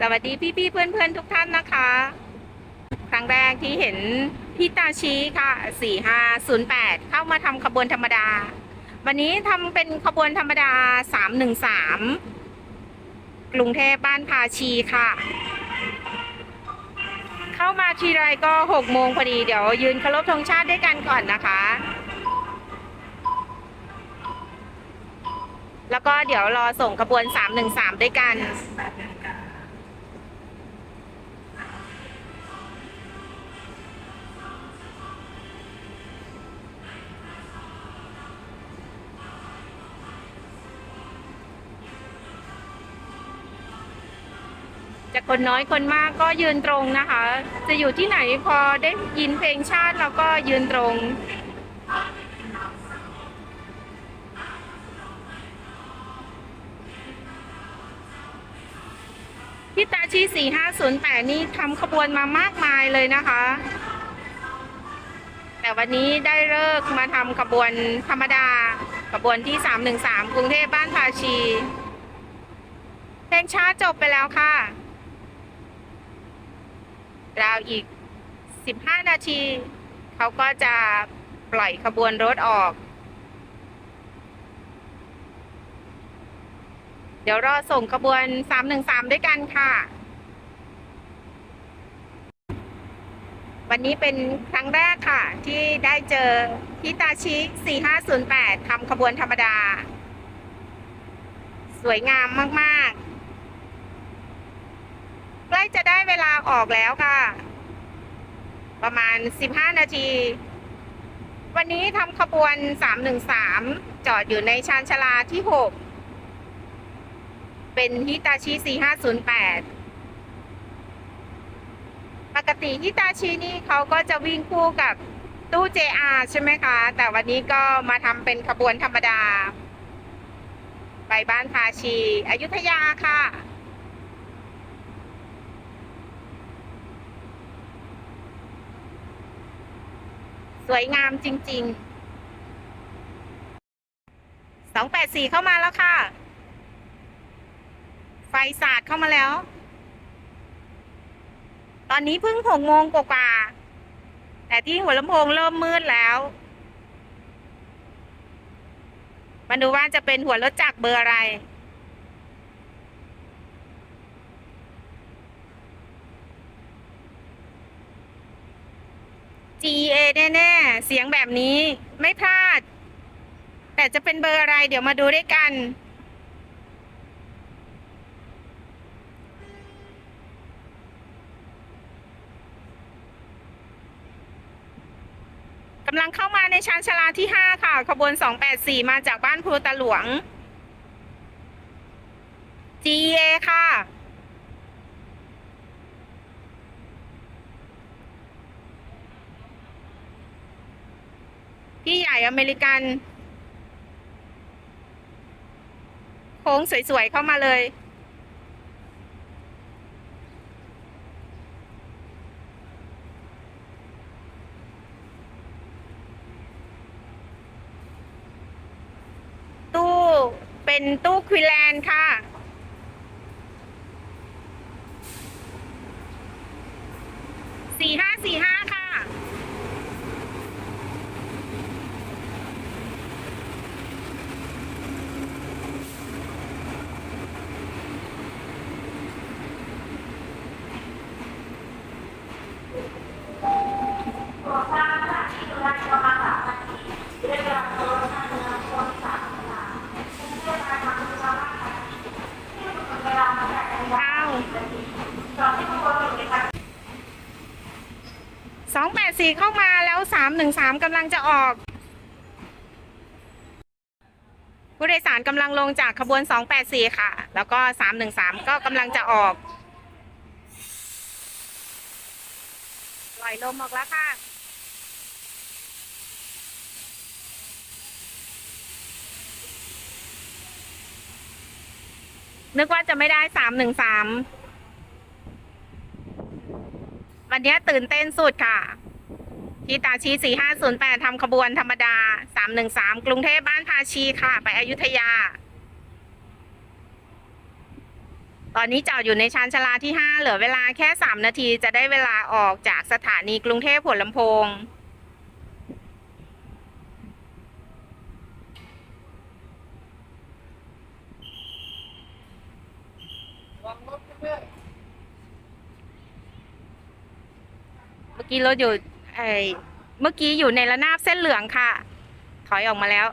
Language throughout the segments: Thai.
สวัสดีพี่ๆเพื่อนๆทุกท่านนะคะ ครั้งแรกที่เห็นพี่ตาชีค่ะ 4508 เข้ามาทำขบวนธรรมดา วันนี้ทำเป็นขบวนธรรมดา 313 กรุงเทพบ้านพาชีค่ะ เข้ามาทีไรก็ 6 โมงพอดีเดี๋ยวยืนเคารพธงชาติด้วยกันก่อนนะคะแล้วก็เดี๋ยวรอส่งขบวน 313 ด้วยกัน จะคนน้อยคนมากก็ยืนตรงนะคะ จะอยู่ที่ไหนพอได้ยินเพลงชาติเราก็ยืนตรงพี่ตาชี4508 นี่ทำขบวนมามากมายเลยนะคะ แต่วันนี้ได้เลิกมาทำขบวนธรรมดา ขบวนที่ 313 กรุงเทพบ้านภาชี เพลงช้าจบไปแล้วค่ะ ราวอีก 15 นาที เขาก็จะปล่อยขบวนรถออก เดี๋ยวรอส่งขบวน 313 ด้วยกันค่ะ วันนี้เป็นครั้งแรกค่ะ ที่ได้เจอพิตาชิ 4508ทำขบวนธรรมดา สวยงามมาก ๆ ใกล้จะได้เวลาออกแล้วค่ะ ประมาณ 15 นาที วันนี้ทำขบวน 313 จอดอยู่ในชานชาลาที่ 6 เป็นฮิตาชิ 4508 ปกติฮิตาชินี่เขาก็จะวิ่งคู่กับตู้ JR ใช่ไหมคะ แต่วันนี้ก็มาทำเป็นขบวนธรรมดา ไปบ้านพาชี อยุธยาค่ะ สวยงามจริง ๆ 284 เข้ามาแล้วค่ะ ไฟสาดเข้ามาแล้ว ตอนนี้เพิ่งหกโมงกว่าๆแต่ที่หัวลำโพงเริ่มมืดแล้วมาดูว่าจะเป็นหัวรถจักรเบอร์อะไร GA แน่ๆ เสียงแบบนี้ไม่พลาด แต่จะเป็นเบอร์อะไรเดี๋ยวมาดูด้วยกัน กำลังเข้ามาในชานชาลาที่ 5 ค่ะ ขบวน 284 มาจากบ้านพลูตาหลวง GA ค่ะ พี่ใหญ่อเมริกัน โค้งสวยๆเข้ามาเลยตู้เป็นตู้ควิแลนด์ค่ะ สี่ห้าสี่ห้าค่ะ เอา สองแปดสี่เข้ามาแล้วสามหนึ่งสามกำลังจะออก ผู้โดยสารกำลังลงจากขบวน284ค่ะ แล้วก็313ก็กำลังจะออกปล่อยลมออกแล้วค่ะนึกว่าจะไม่ได้313 วันนี้ตื่นเต้นสุดค่ะที่ตาชี 4508ทำขบวนธรรมดา 313 กรุงเทพบ้านพาชีค่ะ ไปอยุธยา ตอนนี้จอดอยู่ในชานชลาที่ 5 เหลือเวลาแค่ 3 นาทีจะได้เวลาออกจากสถานีกรุงเทพหัวลำโพง เมื่อกี้รถอยู่ไอเมื่อกี้อยู่ในระนาบเส้นเหลืองค่ะ ถอยออกมาแล้ว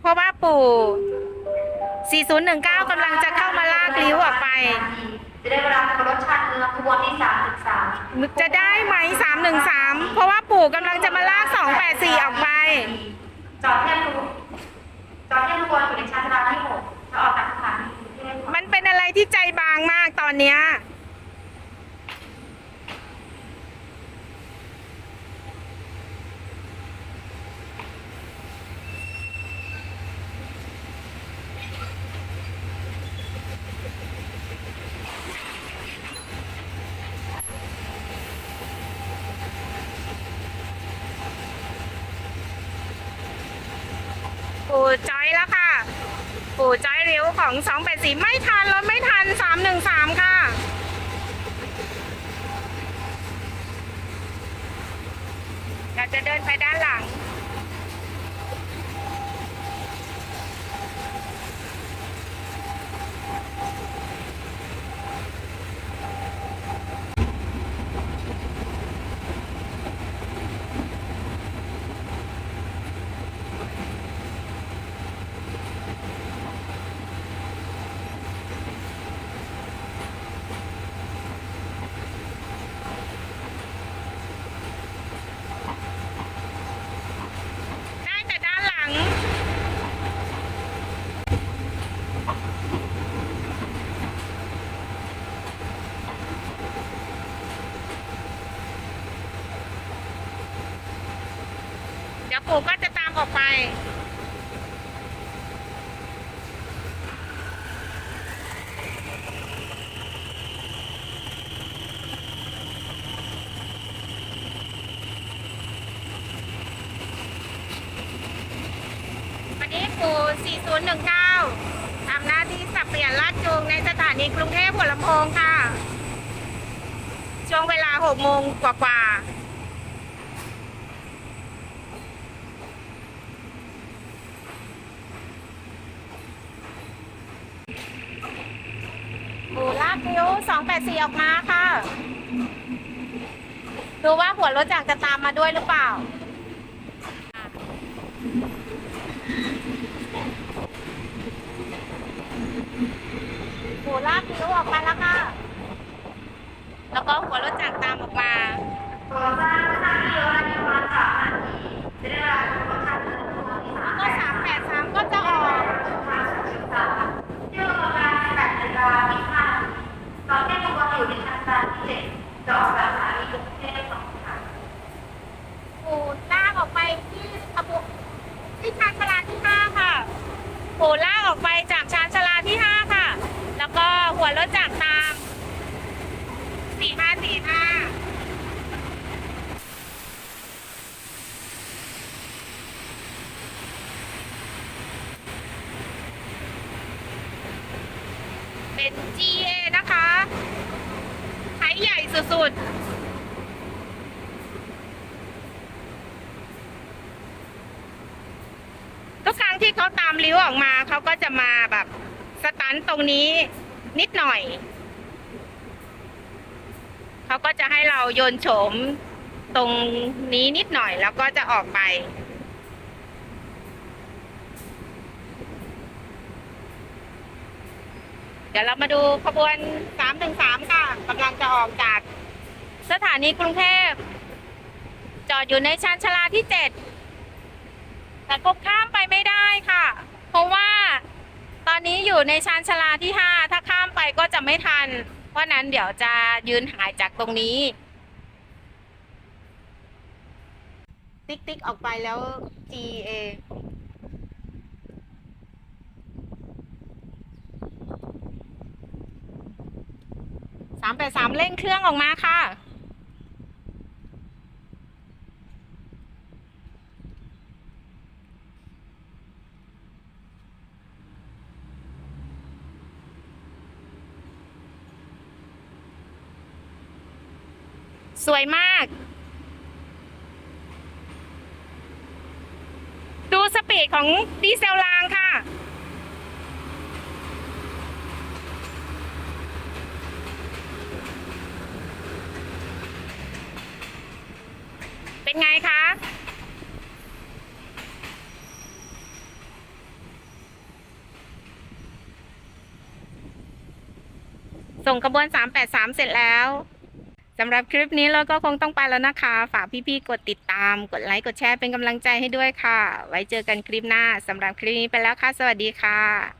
เพราะว่าปู่ 4019กำลังจะเข้ามาลากลิ้วออกไป จะได้เวลาขบวนรถชันเรือขบวนที่สามถึงสามจะได้ไหม 313 เพราะว่าปู่กำลังจะมาลาก 284 ออกไป จอดแค่รู้จอดแค่ขบวนอยู่ในชั้นชาลาที่หกจะออกจากสถานีกรุงเทพมันเป็นอะไรที่ใจบางมากตอนเนี้ย จอยแล้วค่ะ ปู่จอยเร็วของ284ไม่ทันรถไม่ทัน313ค่ะ เราจะเดินไปด้านหลัง ยวปู่ก็จะตามออกไป วันนี้ปู่4019ทำหน้าที่สับเปลี่ยนลาดจูงในสถานีกรุงเทพหัวลำโพงค่ะ ช่วงเวลา6โมงกว่าๆ ปู่ลากนิ้ว284ออกมาค่ะ ดูว่าหัวรถจักรจะตามมาด้วยหรือเปล่า หัวลากนิ้วออกมาแล้วค่ะ แล้วก็หัวรถจักรตามออกมาก่อสร้างสถานีรถประมาณสามนาทีจะได้เวลาขบวนรถชันเรือขบวนที่สาม ก็สามแปดสามก็จะออก ที่ประมาณแปดนาฬิกายี่สิบห้านาทีจอดแค่ขบวนอยู่ในชั้นชาลาที่เจ็ดจะออกจากสถานีกรุงเทพสองสาม ปูลากออกไปที่ขบวน ที่ชานชาลาที่ห้าค่ะปูลากออกไปจากชานชาลาที่ห้าค่ะ แล้วก็หัวรถจักรตามสี่ห้าสี่ห้าเป็น GA นะคะไซส์ใหญ่สุดๆ ทุกค ทำเขามริ้วออกมาเขาก็จะมาแบบสตันตรงนี้นิดหน่อย เขาก็จะให้เราโยนโฉมตรงนี้นิดหน่อยแล้วก็จะออกไป เดี๋ยวเรามาดูขบวน 313 ค่ะกำลังจะออกจาก สถานีกรุงเทพ จอดอยู่ในชานชาลาที่ 7 แต่ก็ข้ามไปไม่ได้ค่ะ เพราะว่าตอนนี้อยู่ในชานชาลาที่ 5 ถ้าข้ามไปก็จะไม่ทัน เพราะนั้นเดี๋ยวจะยืนหายจากตรงนี้ ติ๊กติ๊กออกไปแล้ว GA สามแปดสามเร่งเครื่องออกมาค่ะ สวยมาก ดูสปีดของดีเซลรางค่ะ เป็นไงคะส่งขบวน 383 เสร็จแล้ว สำหรับคลิปนี้เราก็คงต้องไปแล้วนะคะ ฝากพี่ๆ กดติดตาม กดไลค์ กดแชร์เป็นกำลังใจให้ด้วยค่ะ ไว้เจอกันคลิปหน้าสำหรับคลิปนี้ไปแล้วค่ะ สวัสดีค่ะ